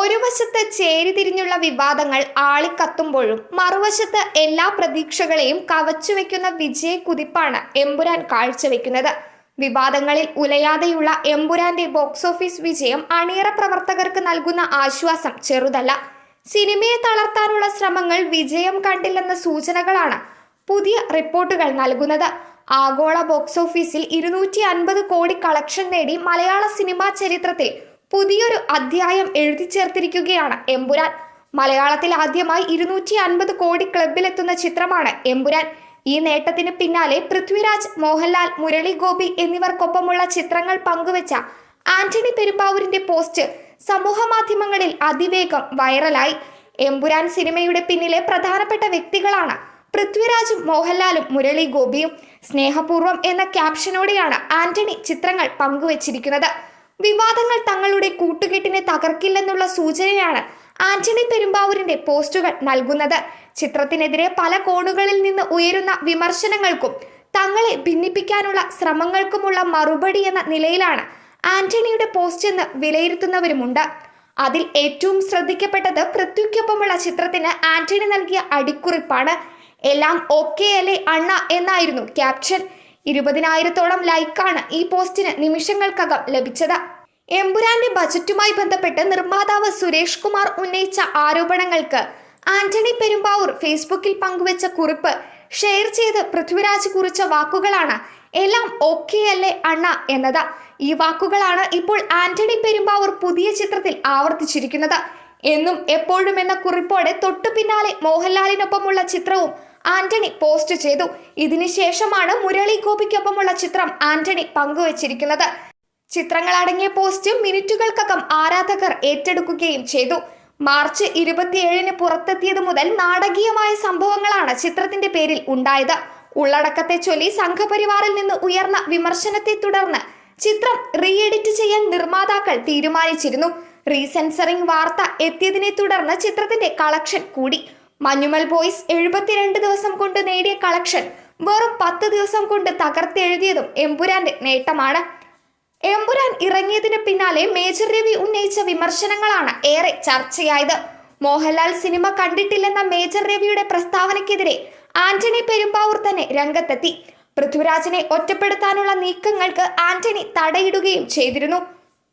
ഒരു വശത്ത് ചേരിതിരിഞ്ഞുള്ള വിവാദങ്ങൾ ആളിക്കത്തുമ്പോഴും മറുവശത്ത് എല്ലാ പ്രതീക്ഷകളെയും കവച്ചുവെക്കുന്ന വിജയ കുതിപ്പാണ് എമ്പുരാൻ കാഴ്ചവെക്കുന്നത്. വിവാദങ്ങളിൽ ഉലയാതെയുള്ള എമ്പുരാന്റെ ബോക്സ് ഓഫീസ് വിജയം അണിയറ പ്രവർത്തകർക്ക് നൽകുന്ന ആശ്വാസം ചെറുതല്ല. സിനിമയെ തളർത്താനുള്ള ശ്രമങ്ങൾ വിജയം കണ്ടില്ലെന്ന സൂചനകളാണ് പുതിയ റിപ്പോർട്ടുകൾ നൽകുന്നത്. ആഗോള ബോക്സ് ഓഫീസിൽ ഇരുന്നൂറ്റി അൻപത് കോടി കളക്ഷൻ നേടി മലയാള സിനിമാ ചരിത്രത്തിൽ പുതിയൊരു അധ്യായം എഴുതി ചേർത്തിരിക്കുകയാണ് എമ്പുരാൻ. മലയാളത്തിൽ ആദ്യമായി ഇരുന്നൂറ്റി അൻപത് കോടി ക്ലബിലെത്തുന്ന ചിത്രമാണ് എമ്പുരാൻ. ഈ നേട്ടത്തിന് പിന്നാലെ പൃഥ്വിരാജ് മോഹൻലാൽ മുരളി ഗോപി എന്നിവർക്കൊപ്പമുള്ള ചിത്രങ്ങൾ പങ്കുവച്ച ആന്റണി പെരുമ്പാവൂരിന്റെ പോസ്റ്റ് സമൂഹ മാധ്യമങ്ങളിൽ അതിവേഗം വൈറലായി. എമ്പുരാൻ സിനിമയുടെ പിന്നിലെ പ്രധാനപ്പെട്ട വ്യക്തികളാണ് പൃഥ്വിരാജും മോഹൻലാലും മുരളി ഗോപിയും. സ്നേഹപൂർവം എന്ന ക്യാപ്ഷനോടെയാണ് ആന്റണി ചിത്രങ്ങൾ പങ്കുവച്ചിരിക്കുന്നത്. വിവാദങ്ങൾ തങ്ങളുടെ കൂട്ടുകെട്ടിനെ തകർക്കില്ലെന്നുള്ള സൂചനയാണ് ആന്റണി പെരുമ്പാവൂരിന്റെ പോസ്റ്റുകൾ നൽകുന്നത്. ചിത്രത്തിനെതിരെ പല കോണുകളിൽ നിന്ന് ഉയരുന്ന വിമർശനങ്ങൾക്കും തങ്ങളെ ഭിന്നിപ്പിക്കാനുള്ള ശ്രമങ്ങൾക്കുമുള്ള മറുപടി എന്ന നിലയിലാണ് ആന്റണിയുടെ പോസ്റ്റ് എന്ന് വിലയിരുത്തുന്നവരുമുണ്ട്. അതിൽ ഏറ്റവും ശ്രദ്ധിക്കപ്പെട്ടത് പൃഥ്വിക്കൊപ്പമുള്ള ചിത്രത്തിന് ആന്റണി നൽകിയ അടിക്കുറിപ്പാണ്. എല്ലാം ഓക്കെ അല്ലേ അണ്ണ എന്നായിരുന്നു ക്യാപ്ഷൻ. ഇരുപതിനായിരത്തോളം ലൈക്കാണ് ഈ പോസ്റ്റിന് നിമിഷങ്ങൾക്കകം ലഭിച്ചത്. എമ്പുരാന്റെ ബജറ്റുമായി ബന്ധപ്പെട്ട് നിർമ്മാതാവ് സുരേഷ് കുമാർ ഉന്നയിച്ച ആരോപണങ്ങൾക്ക് ആന്റണി പെരുമ്പാവൂർ ഫേസ്ബുക്കിൽ പങ്കുവച്ച കുറിപ്പ് ഷെയർ ചെയ്ത് പൃഥ്വിരാജ് കുറിച്ച വാക്കുകളാണ് എല്ലാം ഓക്കെ അല്ലേ അണ്ണ എന്നത്. ഈ വാക്കുകളാണ് ഇപ്പോൾ ആന്റണി പെരുമ്പാവൂർ പുതിയ ചിത്രത്തിൽ ആവർത്തിച്ചിരിക്കുന്നത്. എന്നും എപ്പോഴും എന്ന കുറിപ്പോടെ തൊട്ടു പിന്നാലെ മോഹൻലാലിനൊപ്പമുള്ള ചിത്രവും ആന്റണി പോസ്റ്റ് ചെയ്തു. ഇതിനുശേഷമാണ് മുരളി ഗോപിക്കൊപ്പമുള്ള ചിത്രം ആന്റണി പങ്കുവച്ചിരിക്കുന്നത്. ചിത്രങ്ങൾ അടങ്ങിയ പോസ്റ്റ് മിനിറ്റുകൾക്കകം ആരാധകർ ഏറ്റെടുക്കുകയും ചെയ്തു. മാർച്ച് ഇരുപത്തിയേഴിന് പുറത്തെത്തിയത് മുതൽ നാടകീയമായ സംഭവങ്ങളാണ് ചിത്രത്തിന്റെ പേരിൽ ഉണ്ടായത്. ഉള്ളടക്കത്തെ ചൊല്ലി സംഘപരിവാറിൽ നിന്ന് ഉയർന്ന വിമർശനത്തെ തുടർന്ന് ചിത്രം റീ എഡിറ്റ് ചെയ്യാൻ നിർമ്മാതാക്കൾ തീരുമാനിച്ചിരുന്നു. റീസെൻസറിംഗ് വാർത്ത എത്തിയതിനെ തുടർന്ന് ചിത്രത്തിന്റെ കളക്ഷൻ കൂടി. മഞ്ഞുമൽ ബോയ്സ് എഴുപത്തിരണ്ട് ദിവസം കൊണ്ട് നേടിയ കളക്ഷൻ വെറും പത്ത് ദിവസം കൊണ്ട് തകർത്തെഴുതിയതും എമ്പുരാന്റെ നേട്ടമാണ്. എമ്പുരാൻ ഇറങ്ങിയതിന് പിന്നാലെ മേജർ രവി ഉന്നയിച്ച വിമർശനങ്ങളാണ് ഏറെ ചർച്ചയായത്. മോഹൻലാൽ സിനിമ കണ്ടിട്ടില്ലെന്ന മേജർ രവിയുടെ പ്രസ്താവനയ്ക്കെതിരെ ആന്റണി പെരുമ്പാവൂർ തന്നെ രംഗത്തെത്തി. പൃഥ്വിരാജിനെ ഒറ്റപ്പെടുത്താനുള്ള നീക്കങ്ങൾക്ക് ആന്റണി തടയിടുകയും ചെയ്തിരുന്നു.